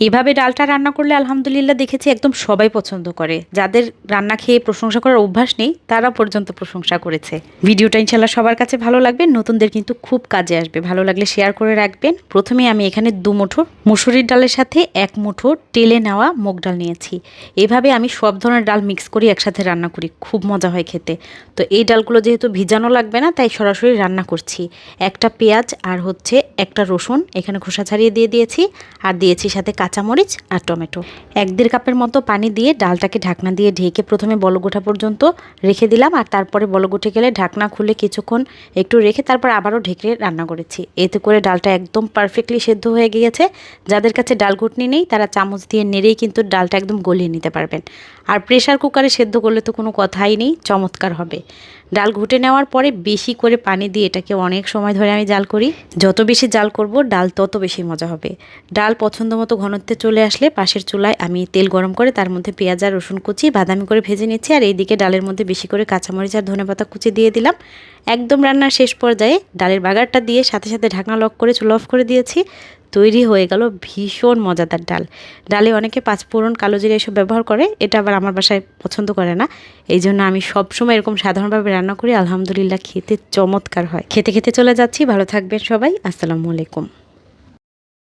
এভাবে ডালটা রান্না করলে আলহামদুলিল্লাহ দেখেছি একদম সবাই পছন্দ করে। যাদের রান্না খেয়ে প্রশংসা করার অভ্যাস নেই তারা পর্যন্ত প্রশংসা করেছে। ভিডিওটা ইনশাল্লাহ সবার কাছে ভালো লাগবে, নতুনদের কিন্তু খুব কাজে আসবে। ভালো লাগলে শেয়ার করে রাখবেন। প্রথমে আমি এখানে দু মুঠো মুসুরির ডালের সাথে এক মুঠো টেলে নেওয়া মুগ ডাল নিয়েছি। এভাবে আমি সব ধরনের ডাল মিক্স করি, একসাথে রান্না করি। খুব মজা হয় খেতে। তো এই ডালগুলো যেহেতু ভিজানো লাগবে না, তাই সরাসরি রান্না করছি। একটা পেঁয়াজ আর হচ্ছে একটা রসুন এখানে খোসা ছাড়িয়ে দিয়ে দিয়েছি। আর দিয়েছি সাথে কাঁচামরিচ আর টমেটো। এক দেড় কাপের মতো পানি দিয়ে ডালটাকে ঢাকনা দিয়ে ঢেকে প্রথমে বলগোঠা পর্যন্ত রেখে দিলাম আর তারপরে বলগোঠে গেলে ঢাকনা খুলে কিছুক্ষণ একটু রেখে তারপর আবারও ঢেকে রান্না করেছি। এতে করে ডালটা একদম পারফেক্টলি সেদ্ধ হয়ে গিয়েছে। যাদের কাছে ডাল ঘুটনি নেই, তারা চামচ দিয়ে নেড়েই কিন্তু ডালটা একদম গলিয়ে নিতে পারবেন। আর প্রেশার কুকারে সেদ্ধ করলে তো কোনো কথাই নেই, চমৎকার হবে। ডাল ঘুটে নেওয়ার পরে বেশি করে পানি দিয়ে এটাকে অনেক সময় ধরে আমি জাল করি। যত বেশি জাল করব, ডাল তত বেশি মজা হবে। ডাল পছন্দ মতো ঘনত্বে চলে আসলে পাশের চুলায় আমি তেল গরম করে তার মধ্যে পেঁয়াজ আর রসুন কুচি, বাদামি করে ভেজে নিচ্ছি আর এইদিকে ডালের মধ্যে বেশি করে কাঁচামরিচ আর ধনেপাতা কুচি দিয়ে দিলাম। একদম রান্নার শেষ পর্যায়ে ডালের বাগারটা দিয়ে সাথে সাথে ঢাকনা লক করে চুলো অফ করে দিয়েছি। তৈরি হয়ে গেল ভীষণ মজাদার ডাল। ডালে অনেকে পাঁচফোড়ন কালো জিরা এসব ব্যবহার করে, এটা আবার আমার বাসায় পছন্দ করে না। এই জন্য আমি সবসময় এরকম সাধারণভাবে রান্না করি, আলহামদুলিল্লাহ খেতে চমৎকার হয়। খেতে খেতে চলে যাচ্ছি, ভালো থাকবেন সবাই, আসসালামু আলাইকুম।